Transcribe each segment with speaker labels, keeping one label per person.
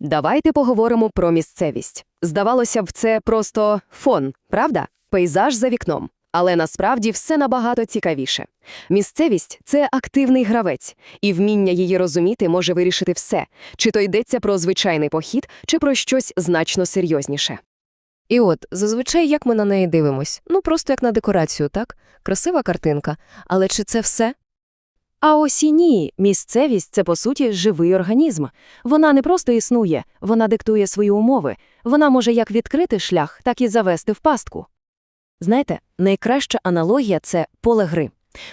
Speaker 1: Давайте поговоримо про місцевість. Здавалося б, це просто фон, правда? Пейзаж за вікном. Але насправді все набагато цікавіше. Місцевість це активний гравець, і вміння її розуміти може вирішити все, чи то йдеться про звичайний похід, чи про щось значно серйозніше.
Speaker 2: І от, зазвичай, як ми на неї дивимось? Ну, просто як на декорацію, так? Красива картинка. Але чи це все?
Speaker 3: А ось і ні, місцевість це по суті живий організм. Вона не просто існує, вона диктує свої умови. Вона може як відкрити шлях, так і завести в пастку. Знаєте, найкраща аналогія це поле гри.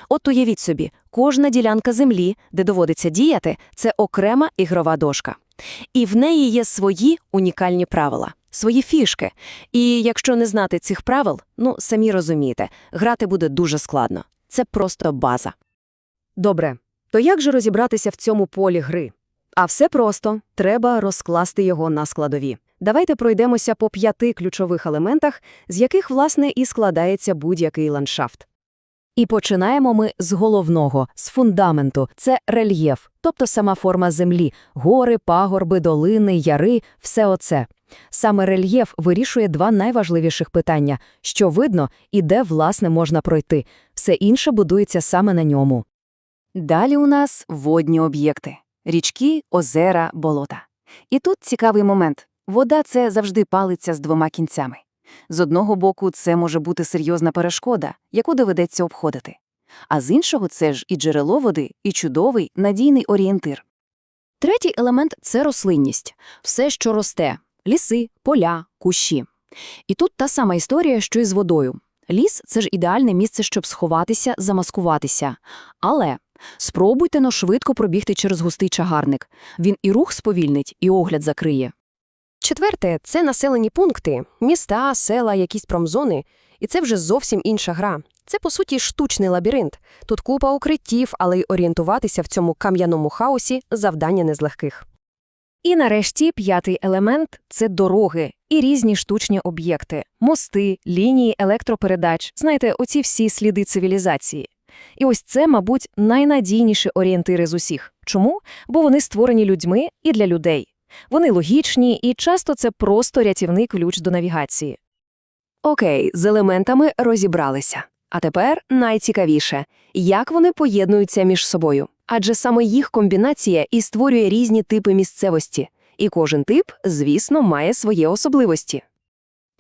Speaker 3: От уявіть собі, кожна ділянка землі, де доводиться діяти, це окрема ігрова дошка. І в неї є свої унікальні правила, свої фішки. І якщо не знати цих правил, ну самі розумієте, грати буде дуже складно. Це просто база.
Speaker 1: Добре, то як же розібратися в цьому полі гри? А все просто треба розкласти його на складові. Давайте пройдемося по п'яти ключових елементах, з яких, власне, і складається будь-який ландшафт.
Speaker 3: І починаємо ми з головного, з фундаменту. Це рельєф, тобто сама форма землі, гори, пагорби, долини, яри – все оце. Саме рельєф вирішує два найважливіших питання – що видно і де, власне, можна пройти. Все інше будується саме на ньому. Далі у нас водні об'єкти – річки, озера, болота. І тут цікавий момент. Вода – це завжди палиться з двома кінцями. З одного боку, це може бути серйозна перешкода, яку доведеться обходити. А з іншого, це ж і джерело води, і чудовий, надійний орієнтир. Третій елемент – це рослинність. Все, що росте – ліси, поля, кущі. І тут та сама історія, що і з водою. Ліс – це ж ідеальне місце, щоб сховатися, замаскуватися. Але спробуйте но швидко пробігти через густий чагарник. Він і рух сповільнить, і огляд закриє.
Speaker 2: Четверте – це населені пункти, міста, села, якісь промзони. І це вже зовсім інша гра. Це, по суті, штучний лабіринт. Тут купа укриттів, але й орієнтуватися в цьому кам'яному хаосі – завдання не з легких. І нарешті п'ятий елемент – це дороги і різні штучні об'єкти – мости, лінії електропередач, знаєте, оці всі сліди цивілізації. І ось це, мабуть, найнадійніші орієнтири з усіх. Чому? Бо вони створені людьми і для людей. Вони логічні, і часто це просто рятівний ключ до навігації.
Speaker 1: Окей, з елементами розібралися. А тепер найцікавіше – як вони поєднуються між собою. Адже саме їх комбінація і створює різні типи місцевості. І кожен тип, звісно, має свої особливості.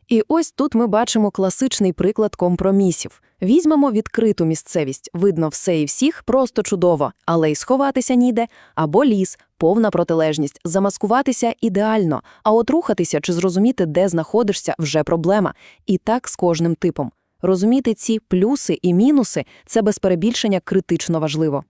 Speaker 3: І ось тут ми бачимо класичний приклад компромісів. Візьмемо відкриту місцевість, видно все і всіх просто чудово, але й сховатися ніде, або ліс, повна протилежність, замаскуватися ідеально, а от рухатися чи зрозуміти, де знаходишся, вже проблема. І так з кожним типом. Розуміти ці плюси і мінуси – це без перебільшення критично важливо.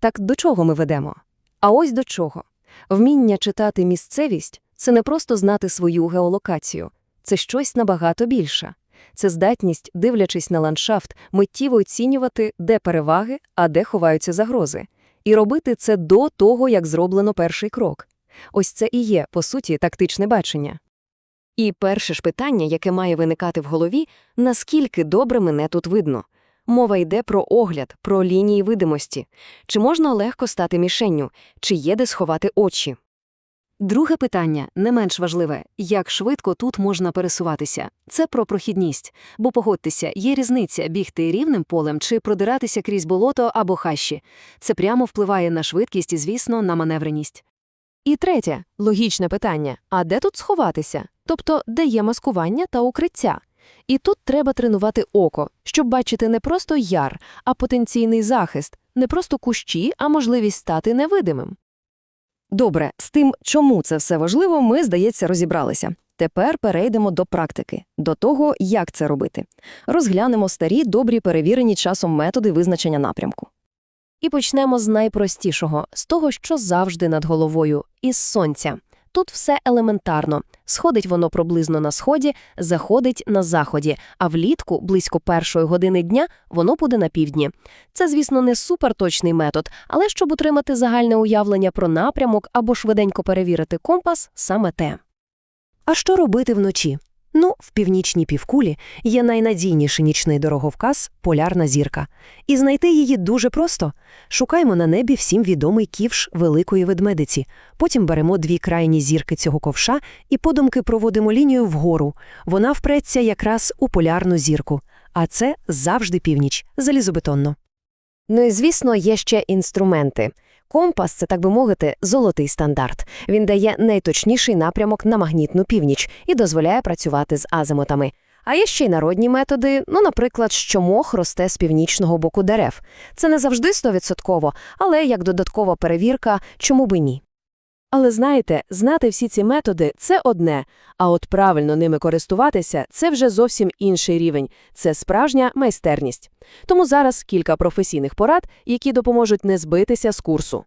Speaker 2: Так до чого ми ведемо? А ось до чого. Вміння читати місцевість – це не просто знати свою геолокацію. Це щось набагато більше. Це здатність, дивлячись на ландшафт, миттєво оцінювати, де переваги, а де ховаються загрози. І робити це до того, як зроблено перший крок. Ось це і є, по суті, тактичне бачення. І перше ж питання, яке має виникати в голові, наскільки добре мене тут видно. Мова йде про огляд, про лінії видимості. Чи можна легко стати мішенню, чи є де сховати очі? Друге питання, не менш важливе, як швидко тут можна пересуватися. Це про прохідність. Бо погодьтеся, є різниця бігти рівним полем чи продиратися крізь болото або хащі. Це прямо впливає на швидкість і, звісно, на маневреність. І третє, логічне питання: а де тут сховатися? Тобто, де є маскування та укриття? І тут треба тренувати око, щоб бачити не просто яр, а потенційний захист, не просто кущі, а можливість стати невидимим.
Speaker 1: Добре, з тим, чому це все важливо, ми, здається, розібралися. Тепер перейдемо до практики, до того, як це робити. Розглянемо старі, добрі, перевірені часом методи визначення напрямку.
Speaker 2: І почнемо з найпростішого, з того, що завжди над головою, із сонця. Тут все елементарно. Сходить воно приблизно на сході, заходить на заході, а влітку, близько першої години дня, воно буде на півдні. Це, звісно, не суперточний метод, але щоб отримати загальне уявлення про напрямок або швиденько перевірити компас, саме те.
Speaker 3: А що робити вночі?
Speaker 2: Ну, в північній півкулі є найнадійніший нічний дороговказ – полярна зірка. І знайти її дуже просто. Шукаємо на небі всім відомий ківш великої ведмедиці. Потім беремо дві крайні зірки цього ковша і подумки проводимо лінію вгору. Вона впреться якраз у полярну зірку. А це завжди північ, залізобетонно.
Speaker 1: Ну і, звісно, є ще інструменти. Компас це, так би мовити, золотий стандарт. Він дає найточніший напрямок на магнітну північ і дозволяє працювати з азимутами. А є ще й народні методи, ну, наприклад, що мох росте з північного боку дерев. Це не завжди стовідсотково, але як додаткова перевірка, чому би ні.
Speaker 3: Але знаєте, знати всі ці методи – це одне, а от правильно ними користуватися – це вже зовсім інший рівень. Це справжня майстерність. Тому зараз кілька професійних порад, які допоможуть не збитися з курсу.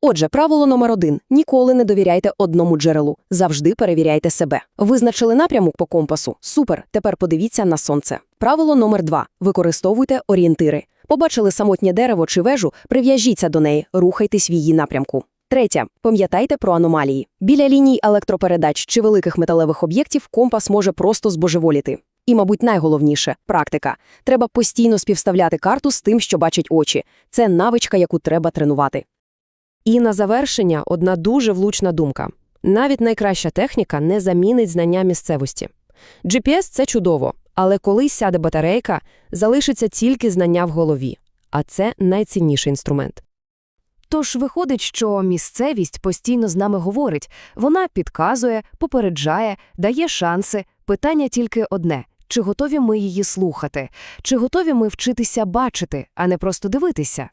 Speaker 3: Отже, правило номер один – ніколи не довіряйте одному джерелу. Завжди перевіряйте себе. Визначили напрямок по компасу? Супер, тепер подивіться на сонце. Правило номер два – використовуйте орієнтири. Побачили самотнє дерево чи вежу, прив'яжіться до неї, рухайтесь в її напрямку. Третє. Пам'ятайте про аномалії. Біля ліній електропередач чи великих металевих об'єктів компас може просто збожеволіти. І, мабуть, найголовніше – практика. Треба постійно співставляти карту з тим, що бачать очі. Це навичка, яку треба тренувати. І на завершення одна дуже влучна думка. Навіть найкраща техніка не замінить знання місцевості. GPS – це чудово, але коли сяде батарейка, залишиться тільки знання в голові. А це найцінніший інструмент.
Speaker 1: Тож виходить, що місцевість постійно з нами говорить. Вона підказує, попереджає, дає шанси. Питання тільки одне – чи готові ми її слухати? Чи готові ми вчитися бачити, а не просто дивитися?